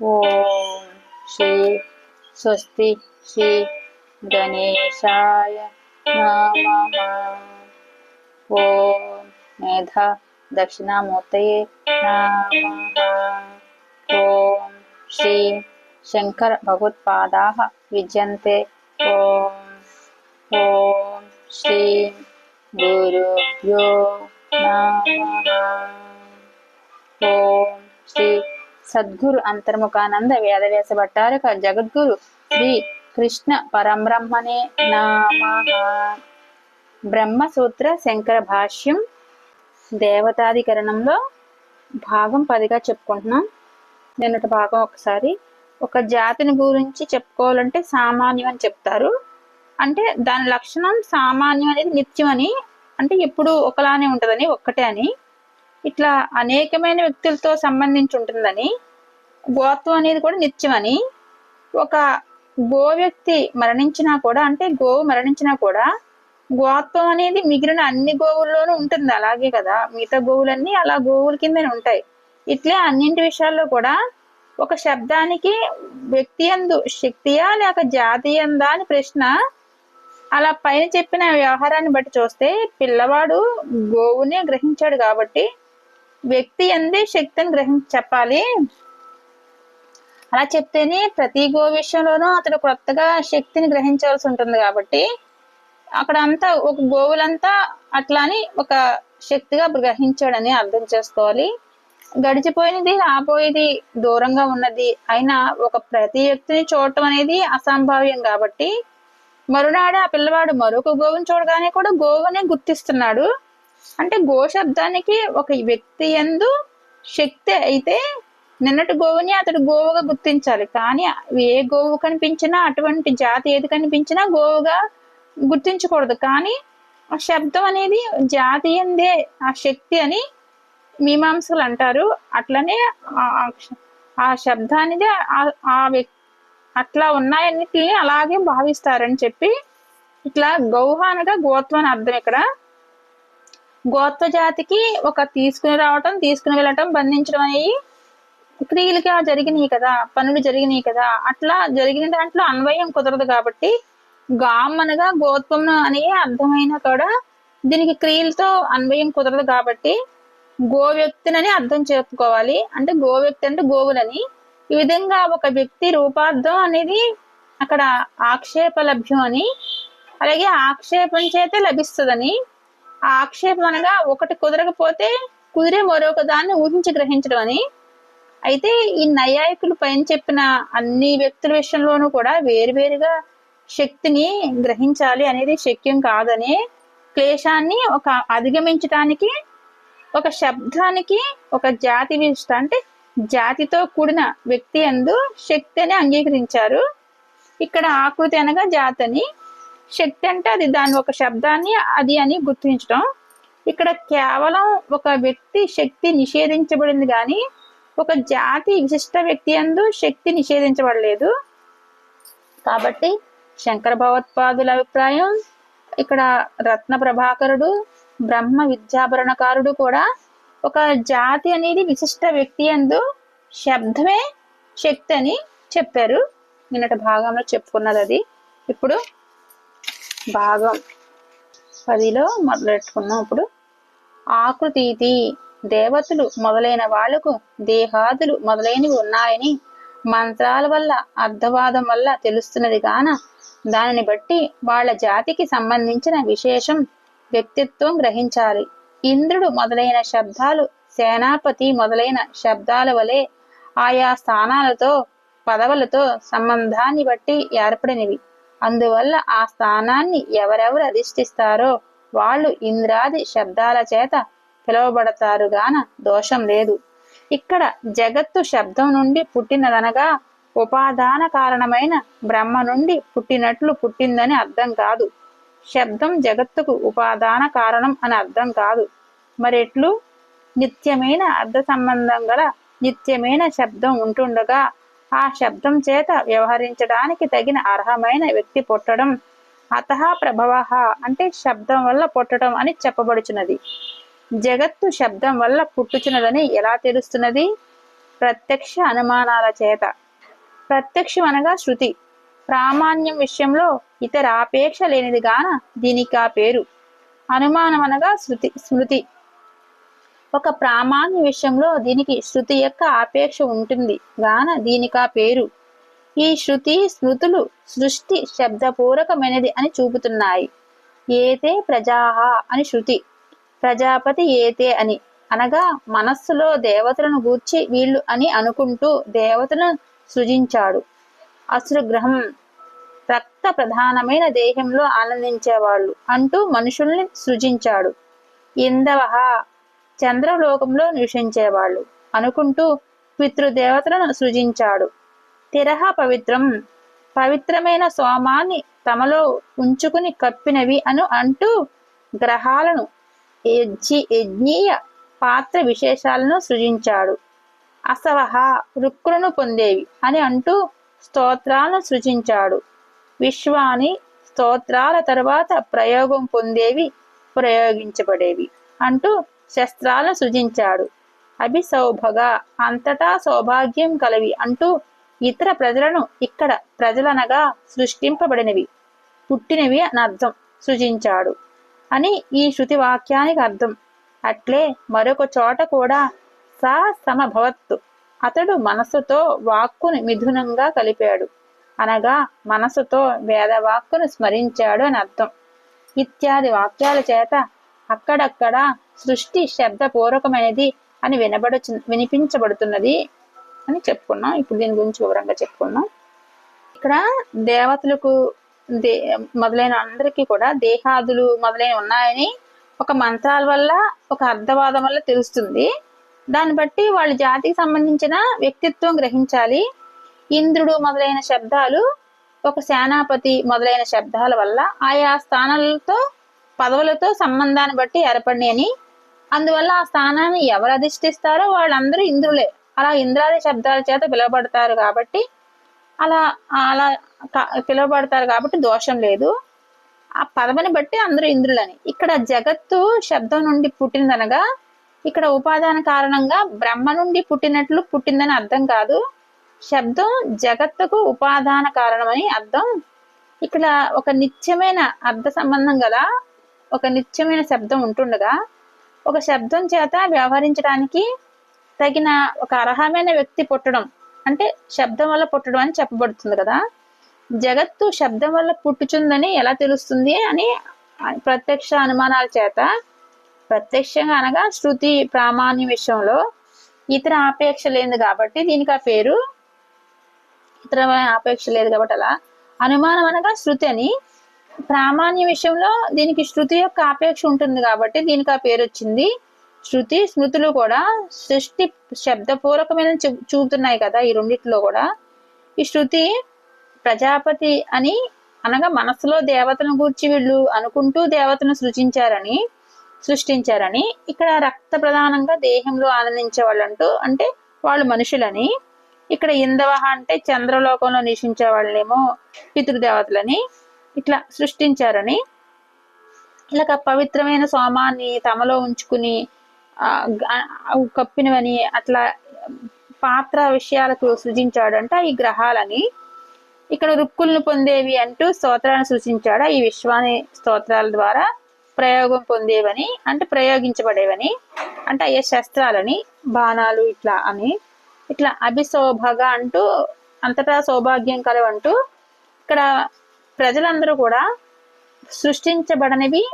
ఓం శ్రీ స్వస్తి శ్రీ గణేశాయ నమః ఓం మేధ దక్షిణామూర్తయే నమః ఓం శ్రీ శంకర భగవత్పాదాः విద్యంతే ఓం ఓం శ్రీ గురుభ్యో నమః ఓం శ్రీ సద్గురు అంతర్ముఖానంద వేదవ్యాస భట్టారక జగద్గురు శ్రీ కృష్ణ పరబ్రహ్మణే నమః. బ్రహ్మసూత్ర శంకర భాష్యం దేవతాధికరణంలో భాగం పదిగా చెప్పుకుంటున్నాం. నిన్నటి భాగం ఒకసారి. ఒక జాతిని గురించి చెప్పుకోవాలంటే సామాన్యం అని చెప్తారు. అంటే దాని లక్షణం సామాన్యం అనేది నిత్యం అని. అంటే ఎప్పుడు ఒకలానే ఉంటుందని ఒక్కటే అని. ఇట్లా అనేకమైన వ్యక్తులతో సంబంధించి ఉంటుందని గోత్వం అనేది కూడా నిత్యమని ఒక గో వ్యక్తి మరణించినా కూడా అంటే గోవు మరణించినా కూడా గోత్వం అనేది మిగిలిన అన్ని గోవుల్లోనూ ఉంటుంది అలాగే కదా. మిగతా గోవులన్నీ అలా గోవుల కిందనే ఉంటాయి. ఇట్లే అన్నింటి విషయాల్లో కూడా ఒక శబ్దానికి వ్యక్తి అందు శక్తియా లేక జాతి అందా అని ప్రశ్న అలా పైన చెప్పిన వ్యవహారాన్ని బట్టి చూస్తే పిల్లవాడు గోవునే గ్రహించాడు కాబట్టి వ్యక్తి అందే శక్తిని గ్రహించి చెప్పాలి. అలా చెప్తేనే ప్రతి గో విషయంలోనూ అతడు కొత్తగా శక్తిని గ్రహించవలసి ఉంటుంది కాబట్టి అక్కడ అంతా ఒక గోవులంతా అట్లా అని ఒక శక్తిగా గ్రహించాడని అర్థం చేసుకోవాలి. గడిచిపోయినది రాబోయేది దూరంగా ఉన్నది అయినా ఒక ప్రతి వ్యక్తిని చూడటం అనేది అసంభావ్యం కాబట్టి మరునాడు ఆ పిల్లవాడు మరొక గోవుని చూడగానే కూడా గోవునే గుర్తిస్తున్నాడు. అంటే గో శబ్దానికి ఒక వ్యక్తి ఎందు శక్తి అయితే నిన్నటి గోవుని అతడు గోవుగా గుర్తించాలి. కానీ ఏ గోవు కనిపించినా అటువంటి జాతి ఏది కనిపించినా గోవుగా గుర్తించకూడదు. కానీ ఆ శబ్దం అనేది జాతి ఎందే ఆ శక్తి అని మీమాంసలు అంటారు. అట్లనే ఆ- శబ్దానిది ఆ- ఆ వ్యక్తి అట్లా ఉన్నాయన్నిటిని అలాగే భావిస్తారని చెప్పి ఇట్లా గౌహ అనగా గోత్వం అని అర్థం ఇక్కడ. గోత్వ జాతికి ఒక తీసుకుని రావటం తీసుకుని వెళ్ళటం బంధించడం అనేవి క్రియలుగా జరిగినాయి కదా పనులు జరిగినాయి కదా అట్లా జరిగిన దాంట్లో అన్వయం కుదరదు కాబట్టి గామ్ అనగా గోత్వం అనే అర్థమైనా కూడా దీనికి క్రియలతో అన్వయం కుదరదు కాబట్టి గో వ్యక్తినని అర్థం చేసుకోవాలి. అంటే గో వ్యక్తి అంటే గోవులని. ఈ విధంగా ఒక వ్యక్తి రూపార్థం అనేది అక్కడ ఆక్షేప లభ్యం అని అలాగే ఆక్షేపం చేతే లభిస్తుందని ఆ ఆక్షేపం అనగా ఒకటి కుదరకపోతే కుదిరే మరొక దాన్ని ఊహించి గ్రహించడం అని. అయితే ఈ నైయాయికులు పైన చెప్పిన అన్ని వ్యక్తుల విషయంలోనూ కూడా వేరువేరుగా శక్తిని గ్రహించాలి అనేది శక్యం కాదని క్లేశాన్ని ఒక అధిగమించటానికి ఒక శబ్దానికి ఒక జాతి విశిష్ట అంటే జాతితో కూడిన వ్యక్తి అందు శక్తి అని అంగీకరించారు. ఇక్కడ ఆకృతి అనగా జాతని. శక్తి అంటే అది దాని ఒక శబ్దాన్ని అది అని గుర్తించడం. ఇక్కడ కేవలం ఒక వ్యక్తి శక్తి నిషేధించబడింది కానీ ఒక జాతి విశిష్ట వ్యక్తి అందు శక్తి నిషేధించబడలేదు. కాబట్టి శంకర భగవత్పాదుల అభిప్రాయం ఇక్కడ రత్న ప్రభాకరుడు బ్రహ్మ విద్యాభరణకారుడు కూడా ఒక జాతి అనేది విశిష్ట వ్యక్తి అందు శబ్దమే శక్తి అని చెప్పారు. నిన్నటి భాగంలో చెప్పుకున్నది అది. ఇప్పుడు భాగం పదిలో మొదలెట్టుకున్నాం. ఇప్పుడు ఆకృతీతి దేవతలు మొదలైన వాళ్ళకు దేహాదులు మొదలైనవి ఉన్నాయని మంత్రాల వల్ల అర్థవాదం వల్ల తెలుస్తున్నది గాన దానిని బట్టి వాళ్ళ జాతికి సంబంధించిన విశేషం వ్యక్తిత్వం గ్రహించాలి. ఇంద్రుడు మొదలైన శబ్దాలు సేనాపతి మొదలైన శబ్దాల వలె ఆయా స్థానాలతో పదవులతో సంబంధాన్ని బట్టి ఏర్పడినవి. అందువల్ల ఆ స్థానాన్ని ఎవరెవరు అధిష్ఠిస్తారో వాళ్ళు ఇంద్రాది శబ్దాల చేత పిలువబడతారు గాన దోషం లేదు. ఇక్కడ జగత్తు శబ్దం నుండి పుట్టినదనగా ఉపాదాన కారణమైన బ్రహ్మ నుండి పుట్టినట్లు పుట్టిందని అర్థం కాదు. శబ్దం జగత్తుకు ఉపాదాన కారణం అని అర్థం కాదు. మరెట్లు నిత్యమైన అర్థ సంబంధం గల నిత్యమైన శబ్దం ఉంటుండగా ఆ శబ్దం చేత వ్యవహరించడానికి తగిన అర్హమైన వ్యక్తి పుట్టడం. అత ప్రభవ అంటే శబ్దం వల్ల పుట్టడం అని చెప్పబడుచున్నది. జగత్తు శబ్దం వల్ల పుట్టుచున్నదని ఎలా తెలుస్తున్నది? ప్రత్యక్ష అనుమానాల చేత. ప్రత్యక్షం అనగా శృతి. ప్రామాణ్యం విషయంలో ఇతర ఆపేక్ష లేనిది గాన దీనికి ఆ పేరు. అనుమానం అనగా శృతి స్మృతి. ఒక ప్రామాణ్య విషయంలో దీనికి శృతి యొక్క ఆపేక్ష ఉంటుంది. గాన దీనికి ఆ పేరు. ఈ శృతి స్మృతులు సృష్టి శబ్దపూరకమైనది అని చూపుతున్నాయి. ఏతే ప్రజాహ అని శృతి. ప్రజాపతి ఏతే అని. అనగా మనస్సులో దేవతలను గూర్చి వీళ్ళు అని అనుకుంటూ దేవతలను సృజించాడు. అసురుగ్రహం రక్త ప్రధానమైన దేహంలో ఆనందించేవాళ్ళు అంటూ మనుషుల్ని సృజించాడు. ఇందవహ చంద్రలోకంలో నివసించేవాళ్ళు అనుకుంటూ పితృదేవతలను సృజించాడు. తిరహ పవిత్రం పవిత్రమైన సోమాన్ని తమలో ఉంచుకుని కప్పినవి అను అంటూ గ్రహాలను యజ్ఞీయ పాత్ర విశేషాలను సృజించాడు. అసవహ రుక్కులను పొందేవి అని అంటూ స్తోత్రాలను సృజించాడు. విశ్వాని స్తోత్రాల తర్వాత ప్రయోగం పొందేవి ప్రయోగించబడేవి అంటూ శస్త్రాలను సృజించాడు. అభిసౌభగ అంతటా సౌభాగ్యం కలవి అంటూ ఇతర ప్రజలను ఇక్కడ ప్రజలనగా సృష్టింపబడినవి. పుట్టినవి అని అర్థం సృజించాడు. అని ఈ శృతి వాక్యానికి అర్థం. అట్లే మరొక చోట కూడా స సమభవత్తు అతడు మనస్సుతో వాక్కును మిథునంగా కలిపాడు. అనగా మనసుతో వేదవాక్కును స్మరించాడు అని అర్థం. ఇత్యాది వాక్యాల చేత అక్కడక్కడ సృష్టి శబ్దపూర్వకమైనది అని వినబడుచు వినిపించబడుతున్నది అని చెప్పుకున్నాం. ఇప్పుడు దీని గురించి వివరంగా చెప్పుకున్నాం. ఇక్కడ దేవతలకు దే మొదలైన అందరికీ కూడా దేహాదులు మొదలైన ఉన్నాయని ఒక మంత్రాల వల్ల ఒక అర్థవాదం వల్ల తెలుస్తుంది. దాన్ని బట్టి వాళ్ళ జాతికి సంబంధించిన వ్యక్తిత్వం గ్రహించాలి. ఇంద్రుడు మొదలైన శబ్దాలు ఒక సేనాపతి మొదలైన శబ్దాల వల్ల ఆయా స్థానాలతో పదవులతో సంబంధాన్ని బట్టి ఏర్పడినాయి అని. అందువల్ల ఆ స్థానాన్ని ఎవరు అధిష్ఠిస్తారో వాళ్ళందరూ ఇంద్రులే. అలా ఇంద్రాది శబ్దాల చేత పిలువబడతారు కాబట్టి అలా అలా పిలువబడతారు కాబట్టి దోషం లేదు. ఆ పదవిని బట్టి అందరూ ఇంద్రులని. ఇక్కడ జగత్తు శబ్దం నుండి పుట్టిందనగా ఇక్కడ ఉపాదాన కారణంగా బ్రహ్మ నుండి పుట్టినట్లు పుట్టిందని అర్థం కాదు. శబ్దం జగత్తుకు ఉపాదాన కారణమని అర్థం. ఇక్కడ ఒక నిత్యమైన అర్థ సంబంధం గల ఒక నిత్యమైన శబ్దం ఉంటుండగా ఒక శబ్దం చేత వ్యవహరించడానికి తగిన ఒక అర్హమైన వ్యక్తి పుట్టడం అంటే శబ్దం వల్ల పుట్టడం అని చెప్పబడుతుంది కదా. జగత్తు శబ్దం వల్ల పుట్టుచుందని ఎలా తెలుస్తుంది అని ప్రత్యక్ష అనుమానాల చేత ప్రత్యక్షంగా అనగా శృతి ప్రామాణ్య విషయంలో ఇతర ఆపేక్ష లేదు కాబట్టి దీనికి ఆ పేరు ఇతర ఆపేక్ష లేదు కాబట్టి అలా. అనుమానం అనగా శృతి అని ప్రామాణ్య విషయంలో దీనికి శృతి యొక్క ఆపేక్ష ఉంటుంది కాబట్టి దీనికి ఆ పేరు వచ్చింది. శృతి స్మృతులు కూడా సృష్టి శబ్దపూర్వకమైన చూపుతున్నాయి కదా ఈ రెండిట్లో కూడా. ఈ శృతి ప్రజాపతి అని అనగా మనసులో దేవతను గూర్చి వీళ్ళు అనుకుంటూ దేవతను సృజించారని సృష్టించారని ఇక్కడ రక్త ప్రధానంగా దేహంలో ఆనందించే వాళ్ళంటూ అంటే వాళ్ళు మనుషులని. ఇక్కడ ఇందవహ అంటే చంద్రలోకంలో నివసించే వాళ్ళేమో పితృదేవతలని. ఇట్లా సృష్టించారని. ఇలాగ పవిత్రమైన సోమాన్ని తమలో ఉంచుకుని కప్పినవని అట్లా పాత్ర విషయాలకు సృజించాడంట ఈ గ్రహాలని. ఇక్కడ రుక్కులను పొందేవి అంటూ స్తోత్రాలను సూచించాడు? ఈ విశ్వాని స్తోత్రాల ద్వారా ప్రయోగం పొందేవని అంటే ప్రయోగించబడేవని అంటే అయ్యే శస్త్రాలని బాణాలు ఇట్లా అని. ఇట్లా అభిశోభగా అంటూ అంతటా సౌభాగ్యం కలవంటూ ఇక్కడ ప్రజలందరూ కూడా సృష్టించబడనివి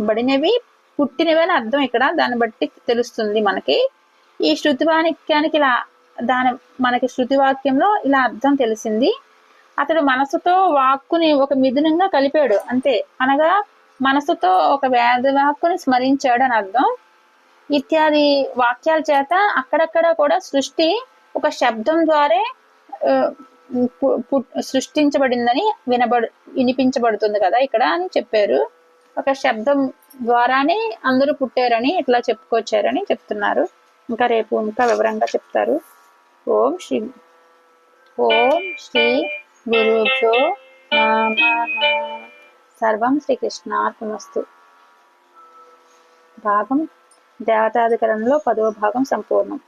బడినవి పుట్టినవి అని అర్థం ఇక్కడ. దాన్ని బట్టి తెలుస్తుంది మనకి. ఈ శృతివాక్యానికి ఇలా దాని మనకి శృతివాక్యంలో ఇలా అర్థం తెలిసింది. అతడు మనసుతో వాక్కుని ఒక మిథునంగా కలిపాడు. అంతే. అనగా మనసుతో ఒక వేదవాక్కుని స్మరించాడు అని అర్థం. ఇత్యాది వాక్యాల చేత అక్కడక్కడ కూడా సృష్టి ఒక శబ్దం ద్వారా సృష్టించబడిందని వినబడు వినిపించబడుతుంది కదా ఇక్కడ అని చెప్పారు. ఒక శబ్దం ద్వారానే అందరూ పుట్టారని ఇట్లా చెప్పుకొచ్చారని చెప్తున్నారు. ఇంకా రేపు ఇంకా వివరంగా చెప్తారు. ఓం శ్రీ ఓం శ్రీ గురుభ్యో సర్వం శ్రీకృష్ణార్పణస్తు భాగం దేవతాధికరణలో పదవ భాగం సంపూర్ణం.